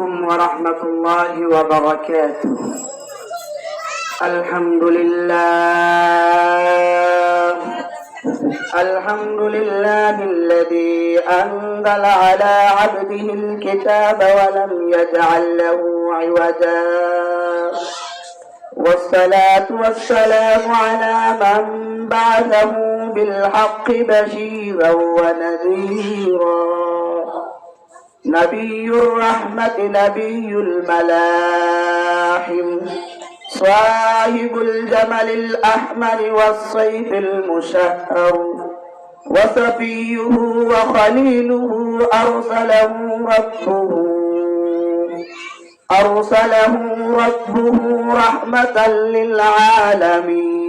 عليكم ورحمة الله وبركاته. الحمد لله. الحمد لله الذي أنزل على عبده الكتاب ولم يجعل له عوجا. والصلاة والسلام على من بعثه بالحق بشيرا ونذيرا. نبي الرحمة نبي الملاحم صاحب الجمل الأحمر والصيف المشهر. وصفيه وخليله أرسله ربه أرسله ربه رحمة للعالمين.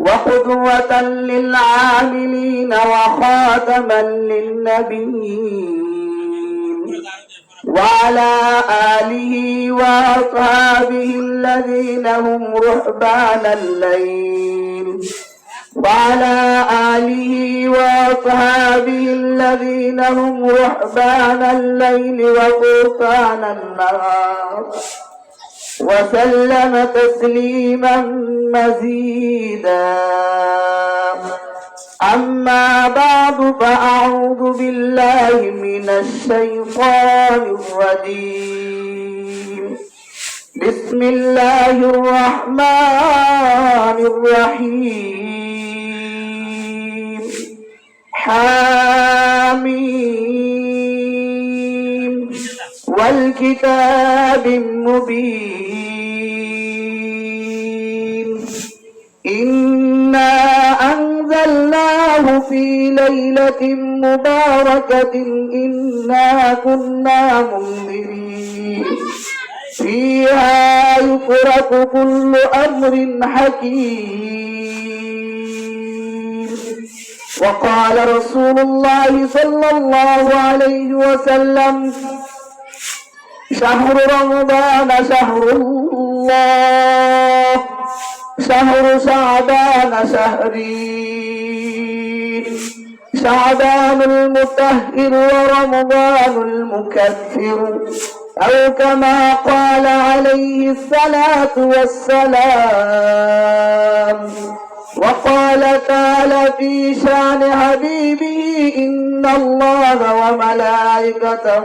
وقدوة للعاملين وخاتما للنبيين وعلى آله وأصحابه الذين هم رهبان الليل وعلى آله وأصحابه الذين هم رهبان الليل وفرقان النهار وسلم تسليما مزيدا. أما بعد فأعوذ بالله من الشيطان الرجيم. بسم الله الرحمن الرحيم. حاميم. والكتاب المبين. إنا أنزلناه في ليلة مباركة إنا كنا منذرين. فيها يفرق كل أمر حكيم. وقال رسول الله صلى الله عليه وسلم شهر رمضان شهر الله شهر شعبان شهري. شعبان المطهر ورمضان المكفر. أو كما قال عليه الصلاة والسلام وقال تعالى في شان حبيبه إن الله وملائكته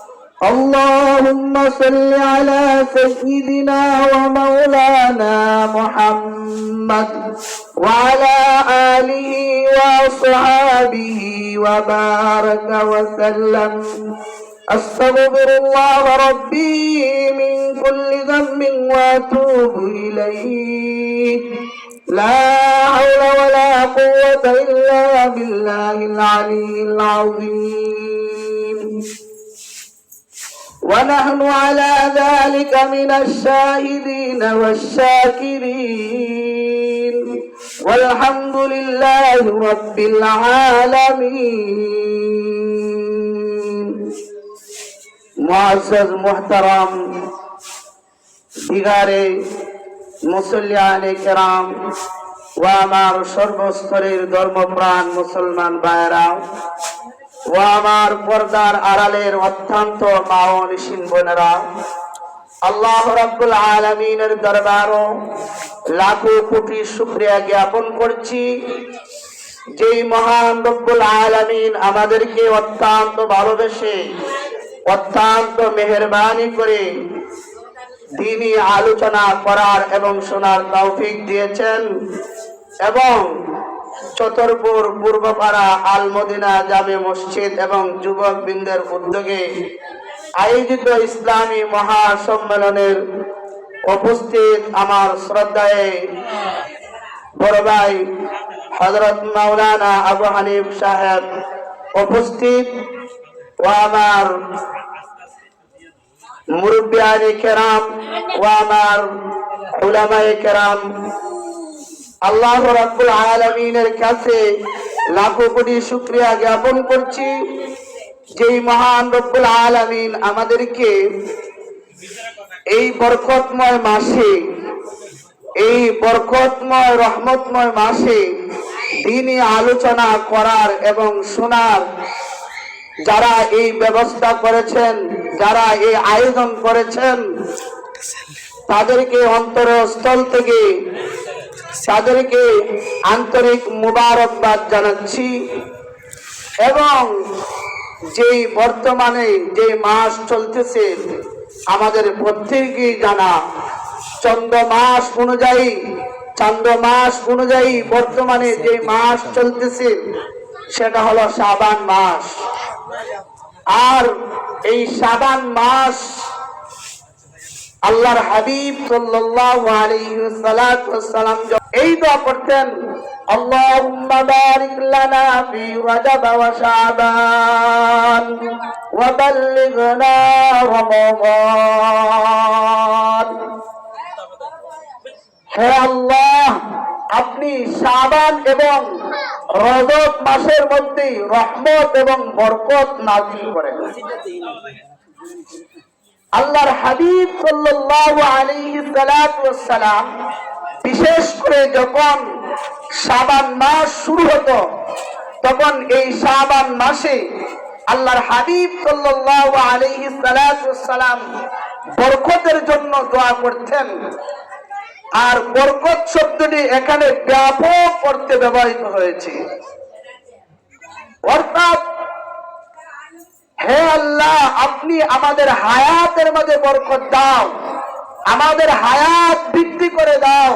اللهم صل على سيدنا ومولانا محمد وعلى آله وصحابه وبارك وسلم. أستغفر الله ربي من كل ذنب وأتوب إليه. لا حول ولا قوة إلا بالله العلي العظيم. ونحن على ذلك من الشاهدين والشاكرين والحمد لله رب العالمين معزز محترم দিগারে মুসল্লিয়ানে কেরাম ও আমার সর্বস্তরের ধর্মপ্রাণ মুসলমান ভাইয়েরা ও আমার পর্দার আড়ালের অত্যন্ত মা ও নিশিন বোনেরা, আল্লাহ রাব্বুল আলামিনের দরবারও লাখো কোটি শুকরিয়া জ্ঞাপন করছি, যেই মহান রব্বুল আলামিন আমাদেরকে অত্যন্ত ভালোবেসে, অত্যন্ত মেহরবানি করে দিনই আলোচনা করার এবং শোনার তৌফিক দিয়েছেন এবং চতরপুর পূর্বপাড়া আলমদিনা জামে মসজিদ এবং যুবক বৃন্দের উদ্যোগে আয়োজিত ইসলামী মহাসম্মেলনের উপস্থিত আমার শ্রদ্ধায় বড় ভাই হজরত মাওলানা আবু হানিফ সাহেব উপস্থিত ও আমার মুরব্বিয়ানি কেরাম ও আমার উলামায়ে কেরাম আল্লাহ রাব্বুল আলামিনের কাছে লাখো কোটি জ্ঞাপন করছি। যেই মহান রব্বুল আলামিন আমাদেরকে এই বরকতময় মাসে, এই বরকতময়, রহমতময় মাসে দিনই আলোচনা করার এবং শোনার যারা এই ব্যবস্থা করেছেন, যারা এই আয়োজন করেছেন, তাদেরকে অন্তরস্থল থেকে তাদেরকে আন্তরিক মুবারকবাদ জানাচ্ছি এবং যেই বর্তমানে যে মাস চলতেছে, আমাদের প্রত্যেকেই জানা, চন্দ্র মাস অনুযায়ী, চন্দ্র মাস অনুযায়ী বর্তমানে যে মাস চলতেছে, সেটা হলো সাবান মাস। আর এই সাবান মাস আল্লাহর হাবিব সাল্লাল্লাহু আলাইহি সাল্লাম এই দোয়া করতেন, আল্লাহুম্মা বারিক লানা ফি রাজাব ওয়া শাবান ওয়া বাল্লিগনা রমাদান। হে আল্লাহ, আপনি শাবান এবং রজব মাসের মধ্যে রহমত এবং বরকত নাজিল করেন। আল্লাহর হাবিব ওয়াসসালাম, বিশেষ করে যখন সাবান মাস শুরু হতো, তখন এই সাবান মাসে আল্লাহর হাবিব সালাতু ওয়াসসালাম বরকতের জন্য দোয়া করতেন। আর বরকত শব্দটি এখানে ব্যাপক অর্থে ব্যবহৃত হয়েছে। অর্থাৎ হে আল্লাহ, আপনি আমাদের হায়াতের মাঝে বরকত দাও। আমাদের হায়াত বৃদ্ধি করে দাও।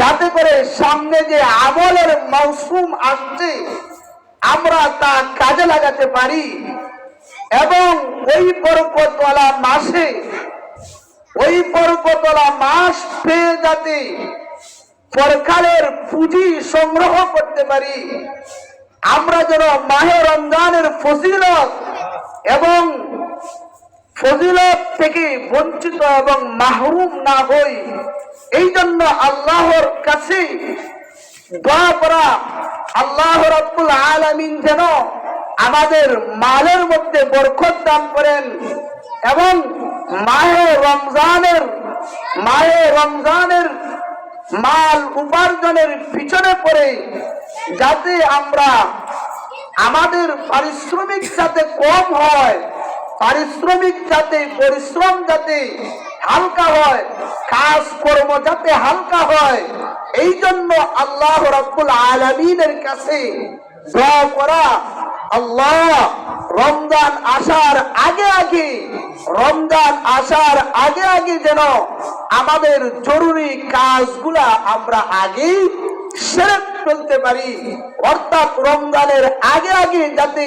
যাতে করে সামনে যে আমলের মৌসুম আসছে, আমরা তা কাজে লাগাতে পারি। এবং ওই বরকতওয়ালা মাসে, ওই বরকতওয়ালা মাস পেয়ে যাতে সরকারের পুঁজি সংগ্রহ করতে পারি। আমরা যেন মাহে রমজানের ফজিলত এবং ফজিলত থেকে বঞ্চিত এবং মাহরুম না হই, এই জন্য আল্লাহর কাছে দোয়া করা আল্লাহ রব্বুল আলামিন যেন আমাদের মালের মধ্যে বরকত দান করেন এবং মাহে রমজানের মাহে রমজানের মাল উপার্জনের পিছনে পড়ে যাতে আমরা আমাদের পারিশ্রমিক যাতে কম হয়, পারিশ্রমিক যাতে, পরিশ্রম যাতে হালকা হয় কাজ কর্ম যাতে হালকা হয়, এই জন্য আল্লাহ রব্বুল আলমিনের কাছে করা, আল্লাহ রমজান আসার আগে আগে, রমজান আসার আগে আগে যেন আমাদের জরুরি কাজগুলা আমরা আগেই ফেলতে পারি। অর্থাৎ রমজানের আগে আগে যাতে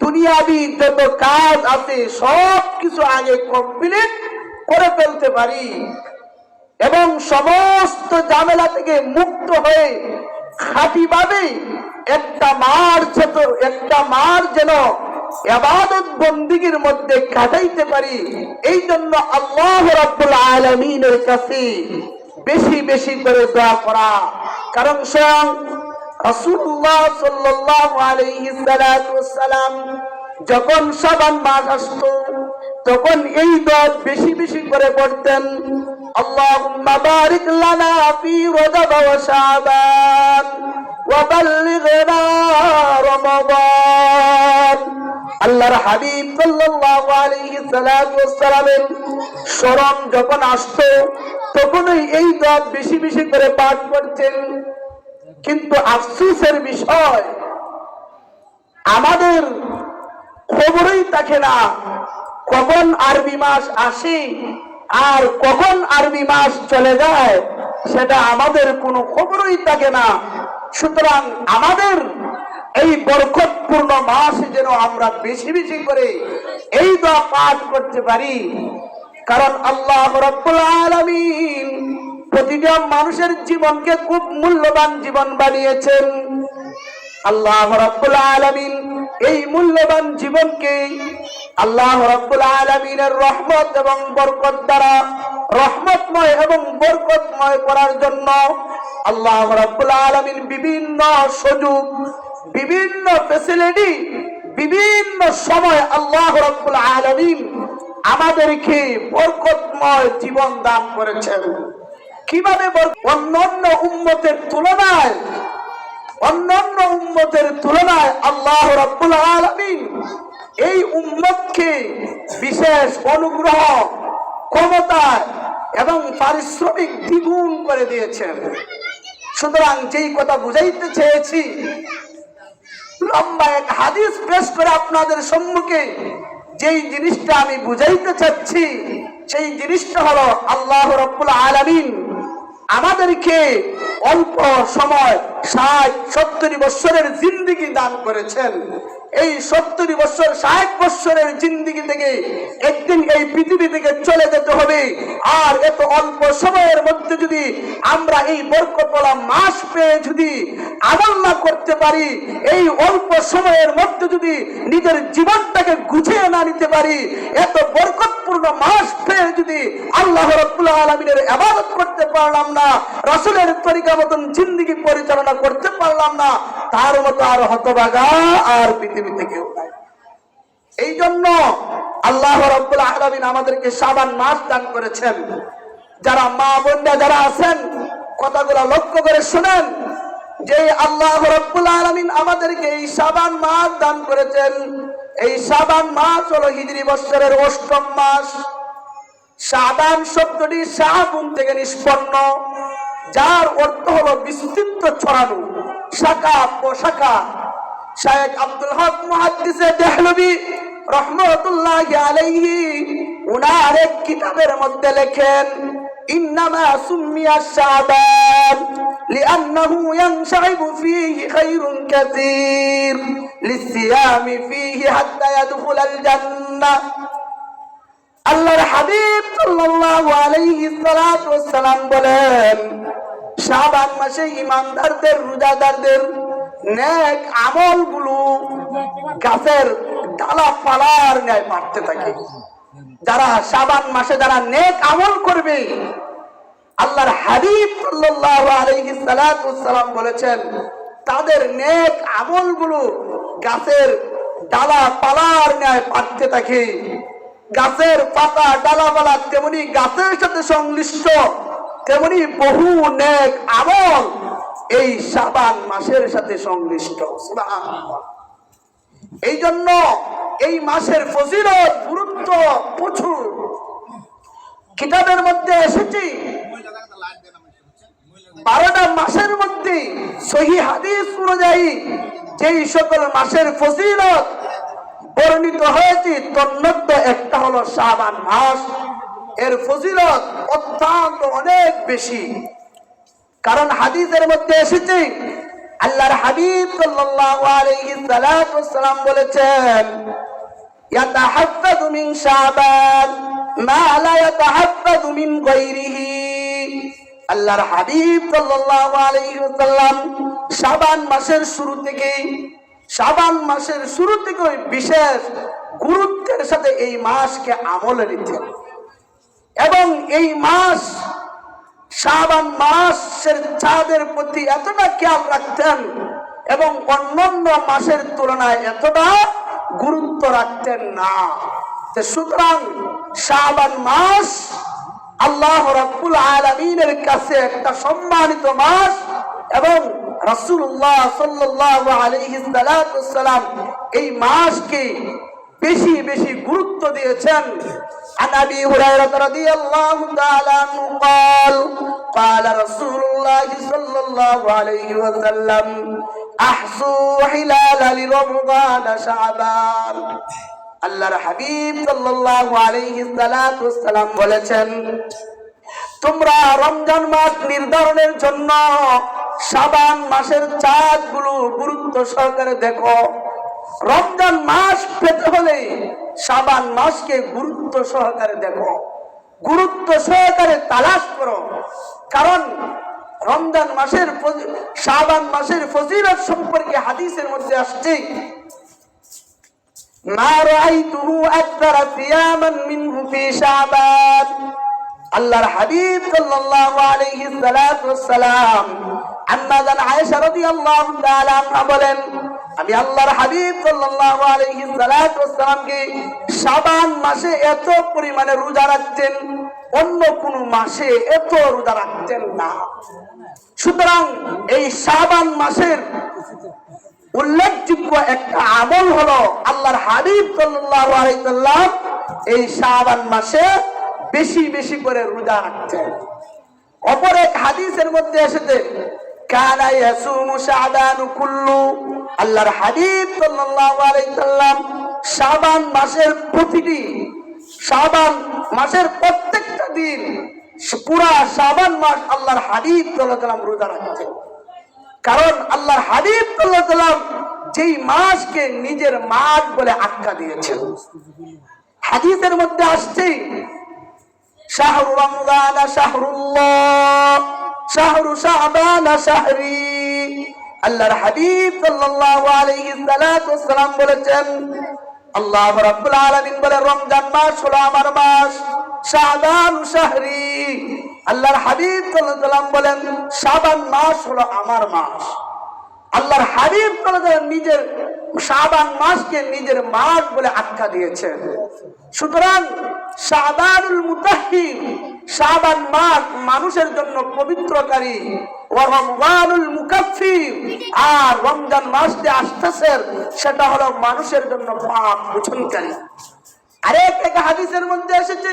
দুনিয়াবি যত কাজ আছে সব কিছু আগে কমপ্লিট করে ফেলতে পারি। এবং সমস্ত ঝামেলা থেকে মুক্ত হয়ে খাঁটিভাবে একটা মার যেত একটা মার যেন এবাদত বন্দিগির মধ্যে কাটাইতে পারি। এই জন্য আল্লাহ রাব্বুল আলামিনের কাছে বেশি বেশি করে দোয়া করা। কারণ স্বয়ং রাসূলুল্লাহ সাল্লাল্লাহু আলাইহি ওয়াসসালাম যখন শাবান মাস আসতো, তখন এই দোয়া বেশি বেশি করে পড়তেন, আল্লাহুম্মা বারিক লানা ফি রজব ওয়া শাবান ওয়া বাল্লিগনা রমাদান। আল্লাহর হাবিব সাল্লাল্লাহু আলাইহি ওয়াসসালামের স্মরণ যখন আসতো, তখনই এই দোয়া বেশি বেশি করে পাঠ করতেন। কিন্তু আফসোসের বিষয়, আমাদের খবরই থাকে না কখন আরবি মাস আসে আর কখন আরবি মাস চলে যায়, সেটা আমাদের কোনো খবরই থাকে না। সুতরাং আমাদের এই বরকতপূর্ণ মাস যেন আমরা বেশি বেশি করে এই দোয়া পাঠ করতে পারি। কারণ আল্লাহ রব্বুল আলামিন প্রতিটা মানুষের জীবনকে খুব মূল্যবান জীবন বানিয়েছেন। আল্লাহ রব্বুল আলামিন এই মূল্যবান জীবনকে আল্লাহ রব্বুল আলামিনের রহমত এবং বরকত দ্বারা রহমতময় এবং বরকতময় করার জন্য আল্লাহ রব্বুল আলামিন বিভিন্ন সুযোগ বিভিন্ন ফেসিলিটি বিভিন্ন সময় আল্লাহ রব্বুল আলামিন আমাদেরকে বরকতময় জীবন দান করেছেন। কীভাবে অন্যান্য উম্মতের তুলনায়, অন্যান্য উম্মতের তুলনায় আল্লাহ রাব্বুল আলামিন এই উম্মতকে বিশেষ অনুগ্রহ ক্ষমতায় এবং পারিশ্রমিক দ্বিগুণ করে দিয়েছেন। সুতরাং যেই কথা বুঝাইতে চেয়েছি লম্বা এক হাদিস পেশ করে আপনাদের সম্মুখে। যেই জিনিসটা আমি বুঝাইতে চাচ্ছি, সেই জিনিসটা হলো আল্লাহ রব্বুল আলমিন আমাদেরকে অল্প সময় ষাট, সত্তর বৎসরের জিন্দিগি দান করেছেন। এই সত্তর বৎসর ষাট বৎসরের জিন্দিগি থেকে একদিন এই পৃথিবী থেকে চলে যেতে হবে। আর এত অল্প সময়ের মধ্যে যদি আমরা এই বরকতলা মাস পেয়ে যদি আমল না করতে পারি, এই অল্প সময়ের মধ্যে যদি নিজের জীবনটাকে গুছিয়ে না নিতে পারি, এত বরকতপূর্ণ মাস পেয়ে যদি আল্লাহ রব্বুল আলমিনের আবাদত করতে পারলাম না, রাসুলের তরিকা মতন জিন্দিগি পরিচালনা করতে পারলাম না, তার মতো আর হতবাগা আর পৃথিবীতে কেউ নাই। এই জন্য আল্লাহ রব্বুল আলমিন আমাদেরকে সাবান মাস দান করেছেন। যারা মা বোনরা যারা আছেন, কথাগুলো লক্ষ্য করে শুনেন, যে আল্লাহ রব্বুল আলমিন আমাদেরকে এই সাবান মাস দান করেছেন। এই সাবান মাস হলো হিজরি বৎসরের অষ্টম মাস। সাবান শব্দটি সাহাবুন থেকে নিষ্পন্ন। যার অর্থ হলো বিস্তৃত ছড়ানো শাখা পোশাখা শায়েখ আব্দুল হক মুহাদ্দিসে দেহলবি রহমতুল্লাহ আলাইহি উনার এক কিতাবের মধ্যে লেখেন ইন্নামা সুম্মিয়া শাবান لأنه ينشعب فيه خير كثير للصيام فيه حتى يدخل الجنة আল্লাহর হাবিব সাল্লাল্লাহু আলাইহি সাল্লাতু ওয়াসসালাম বলেন, শাবান মাসে ইমানদারদের রোজাদারদের নেক আমলগুলো গাছের ডালা পালার ন্যায় থাকে। যারা শাবান মাসে যারা নেক আমল করবে, আল্লাহর হাবিব সাল্লাল্লাহু আলাইহি ওয়াসসালাম বলেছেন, তাদের নেক আমলগুলো গাছের ডালা পালার ন্যায় বাড়তে থাকে। গাছের পাতা, ডালাপালা তেমনি গাছের সাথে সংশ্লিষ্ট, তেমনি বহু নেক আমল এই সাবান মাসের সাথে সংশ্লিষ্ট। এই জন্য এই মাসের ফজিলত, গুরুত্ব প্রচুর। কিতাবের মধ্যে এসেছি। বারোটা মাসের মধ্যে সহি হাদিস অনুযায়ী যেই সকল মাসের ফজিলত বর্ণিত হয়েছে, তন্মধ্য একটা হলো শাবান মাস। এর ফজিলত অত্যন্ত অনেক বেশি। কারণ হাদিসের মধ্যে এসেছে, আল্লাহর হাবিব সাল্লাল্লাহু আলাইহি ওয়াসসালাম বলেছেন ইয়াতাহাফাযু মিন শাবান মা লা ইয়াতাহাফাযু মিন গায়রিহি। আল্লাহর হাবিব সাল্লাল্লাহু আলাইহি ওয়াসাল্লাম শাবান মাসের শুরু থেকে শাবান মাসের শুরু থেকে বিশেষ গুরুত্বের সাথে এই মাসকে আমলে নিতেন এবং এই মাস, শাবান মাসের চাঁদের প্রতি এতটা খেয়াল রাখতেন এবং অন্যান্য মাসের তুলনায় এতটা গুরুত্ব রাখতেন না। সুতরাং শাবান মাস আল্লাহ রাব্বুল আলামিনের কাছে একটা সম্মানিত মাস এবং রাসূলুল্লাহ সাল্লাল্লাহু আলাইহি সাল্লাম এই মাসকে বেশি বেশি গুরুত্ব দিয়েছেন عن ابي هريره رضي الله تعالى عنه قال قال رسول الله صلى الله عليه وسلم احصوا حلال لرمضان شعبان আল্লাহর হাবিব সাল্লাল্লাহু আলাইহি সাল্লাতু ওয়াসসালাম বলেছেন তোমরা রমজান মাস নির্ধারণের জন্য সাবান মাসের চাঁদগুলো গুরুত্ব সহকারে দেখো। রমজান মাস পেতে হলে সাবান মাসকে গুরুত্ব সহকারে দেখো। গুরুত্ব সহকারে তালাশ করো। কারণ রমজান মাসের সাবান মাসের ফজিরত সম্পর্কে হাদিসের মধ্যে আসছে আল্লাহর হাবিব সাল্লাল্লাহু আলাইহি সালাম ওয়াসসালাম জান আয়েশা রাদিয়াল্লাহু তাআলা আনহা বলেন, আমি আল্লাহর হাবিব সাল্লাল্লাহু আলাইহি সাল্লামকে শাবান মাসে এত পরিমাণে রোজা রাখতেন, অন্য কোন মাসে এত রোজা রাখতেন না। সুতরাং এই শাবান মাসের উল্লেখযোগ্য একটা আমল হলো আল্লাহর হাবিব সাল্লাল্লাহু আলাইহি সাল্লাম এই শাবান মাসে বেশি বেশি করে রোজা রাখতেন। অপর এক হাদিসের মধ্যে এসেছে কানা ইয়াসুমু শাবানু কুল্লু। আল্লাহর হাবিব সাল্লাল্লাহু আলাইহি সাল্লাম শাবান মাসের প্রতিটি, শাবান মাসের প্রত্যেকটা দিন পুরা শাবান মাস আল্লাহর হাবিব সাল্লাল্লাহু আলাইহি রোজা রাখতেন কারণ আল্লাহর হাবিব সাল্লাল্লাহু আলাইহি যেই মাসকে নিজের মাস বলে আখ্যা দিয়েছেন। হাদিসের মধ্যে আসছে, শাহরু রমজান, শাহরুল্লাহ। শাহরু শাবান শাহরি। আল্লাহর হাবিব সাল্লাল্লাহু আলাইহি সাল্লাম বলেছেন, আল্লাহ রাব্বুল আলামিন বলে, রমজান মাস হলো আমার মাস শাবান শাহরি। আল্লাহর হাবিব সাল্লাল্লাহু বলেন শাবান মাস হলো আমার মাস। আল্লাহর হাবিব সাল্লাল্লাহু নিজের শাবান মাসকে নিজের মাস বলে আখ্যা দিয়েছেন সুতরাং শাবানুল মুতাহির শাবান মাস মানুষের জন্য পবিত্রকারী। রমজানুল আর রমজান সেটা হলো মানুষের জন্য আরেক এক হাদিসের মধ্যে এসেছে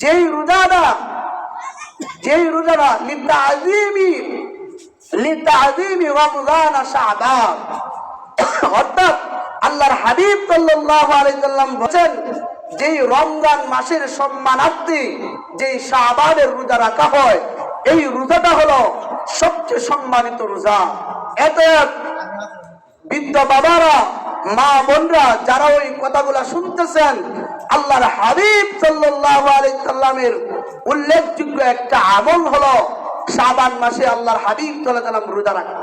যেই রোজাটা যেই রোজাটা লিতা আজিমি লিতা আজিমি রমজান শাবান। অর্থাৎ আল্লাহর হাবিব সাল্লাল্লাহু আলাইহি সাল্লাম বলেন, যেই রমজান মাসের সম্মানার্থে যেই শাবানের রোজা রাখা হয়, এই রোজাটা হলো সবচেয়ে সম্মানিত রোজা। এত বৃদ্ধ বাবারা মা বোনরা যারা ওই কথাগুলা শুনতেছেন, আল্লাহর হাবিব সাল্লাল্লাহু আলাইহি সাল্লামের উল্লেখযোগ্য একটা আমল হলো শাবান মাসে আল্লাহর হাবিব সাল্লাম রোজা রাখা।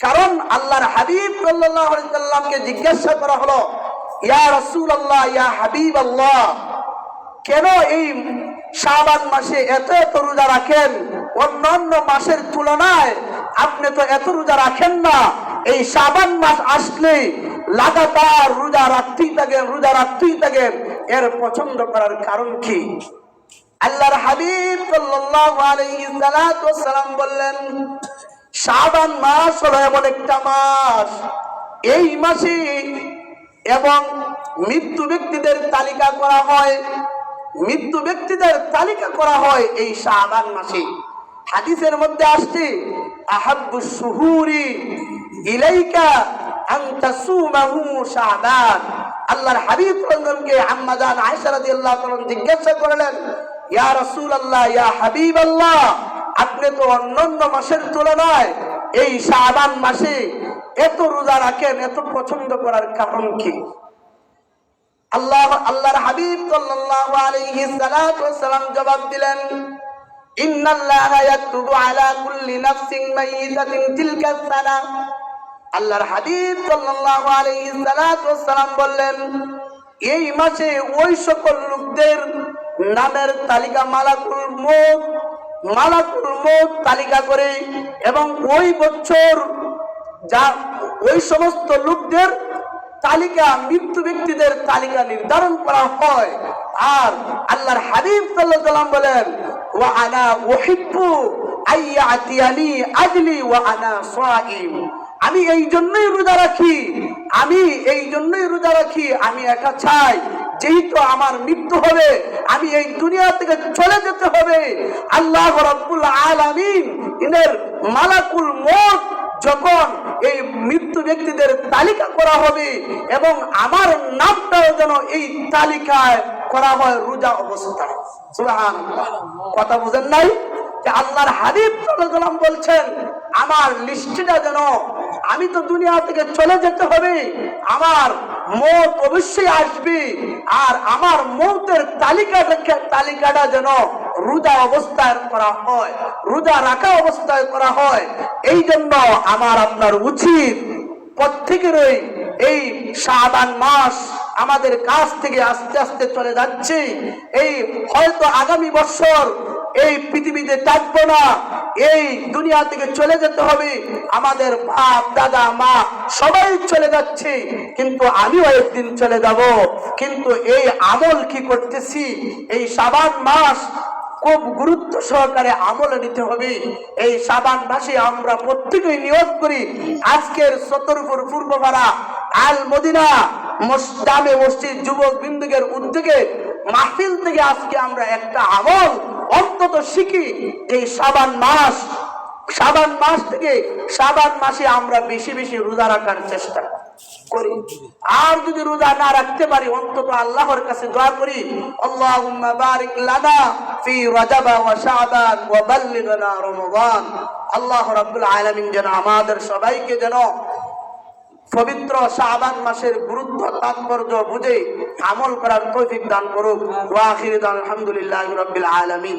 কারণ আল্লাহর হাবিব সাল্লাল্লাহু আলাইহি সাল্লামকে জিজ্ঞাসা করা হলো, ইয়া রসুল রাসূলুল্লাহ, ইয়া হাবিব আল্লাহ কেন এই শাবান মাসে এত এত রোজা রাখেন? অন্যান্য মাসের তুলনায় আপনি তো এত রোজা রাখেন না। এই শাবান মাস আসলে লাগাতার রোজা রাখতেই থাকেন, রোজা রাখতেই থাকেন। এর পছন্দ করার কারণ কি? আল্লাহর হাবিব ওয়াসাল্লাম বললেন শাবান মাস হলো এমন একটা মাস। এই মাসে এবং মৃত্যু ব্যক্তিদের তালিকা করা হয়, মৃত্যু ব্যক্তিদের তালিকা করা হয় এই শাবান মাসে। হাদিসের মধ্যে আসছে আহাব্বু শুহুরি ইলাইকা শাবান। আল্লাহর হাবিব জিজ্ঞাসা করলেন, ইয়া ইয়া আপনি তো অন্যান্য মাসের তুলনায় এই শাবান মাসে এত রোজা রাখেন, এত পছন্দ করার কারণ কি? আল্লাহ, আল্লাহর হাবিব সাল্লাল্লাহু আলাইহি ওয়াসাল্লাম জবাব দিলেন আল্লাহর হাবিব ওয়াসাল্লাম বললেন, এই মাসে ওই সকল লোকদের নামের তালিকা মালাকুল মউত, মালাকুল তালিকা করে এবং ওই বছর যা ওই সমস্ত লোকদের তালিকা, মৃত্যু ব্যক্তিদের তালিকা নির্ধারণ করা হয়। আর আল্লাহর হাবিব আলাইহি সাল্লাম বলেন, ওয়া আনা উহিব্বু আইয়াতিয়ানি আজলি ওয়া আনা সাইম আমি এই জন্যই রোজা রাখি, আমি এই জন্যই রোজা রাখি, আমি একা চাই। যেহেতু আমার মৃত্যু হবে, আমি এই দুনিয়া থেকে চলে যেতে হবে। আল্লাহ রাব্বুল আলামিন ইনের মালাকুল মউত যখন এই মৃত্যু ব্যক্তিদের তালিকা করা হবে এবং আমার নামটাও যেন এই তালিকায় করা হয়, রোজা অবস্থায়। কথা বুঝেন নাই যে আল্লাহর হাবিব সাল্লাম বলছেন, আমার লিস্টটা যেন, আমি তো দুনিয়া থেকে চলে যেতে হবে, আমার মত অবশ্যই আসবে, আর আমার মৌতের তালিকাটা তালিকাটা যেন রোজা অবস্থায় করা হয়, রোজা রাখা অবস্থায় করা হয় এই জন্য আমার আপনার উচিত প্রত্যেকেরই এই শাবান মাস আমাদের কাছ থেকে আস্তে আস্তে চলে যাচ্ছে। এই হয়তো আগামী বছর এই পৃথিবীতে থাকব না, এই দুনিয়া থেকে চলে যেতে হবে। আমাদের বাপ, দাদা, মা সবাই চলে যাচ্ছে, কিন্তু আমিও একদিন চলে যাব। কিন্তু এই আমল কি করতেছি? এই সাবান মাস খুব গুরুত্ব সহকারে আমলে নিতে হবে। এই সাবান মাসে আমরা প্রত্যেকেই নিয়োগ করি। আজকের সতর্কর পূর্বপাড়া আল মদিনা মোস্তামে মসজিদ যুবক বিন্দুকের উদ্যোগে মাহফিল থেকে আজকে আমরা একটা আমল অন্তত শিখি। এই সাবান মাস সাবান মাস থেকে সাবান মাসে আমরা বেশি বেশি রোজা রাখার চেষ্টা করি। আর যদি রোজা না রাখতে পারি, অন্তত আল্লাহর কাছে দোয়া করি, আল্লাহুম্মা বারিক লানা ফি ওয়া শাবান ওয়া বাল্লিগনা রমাদান আল্লাহ রাব্বুল আলামিন যেন আমাদের সবাইকে যেন পবিত্র শাবান মাসের গুরুত্ব, তাৎপর্য বুঝে আমল করার তৌফিক দান করুক। ওয়া আলহামদুলিল্লাহি রাব্বিল আলামিন।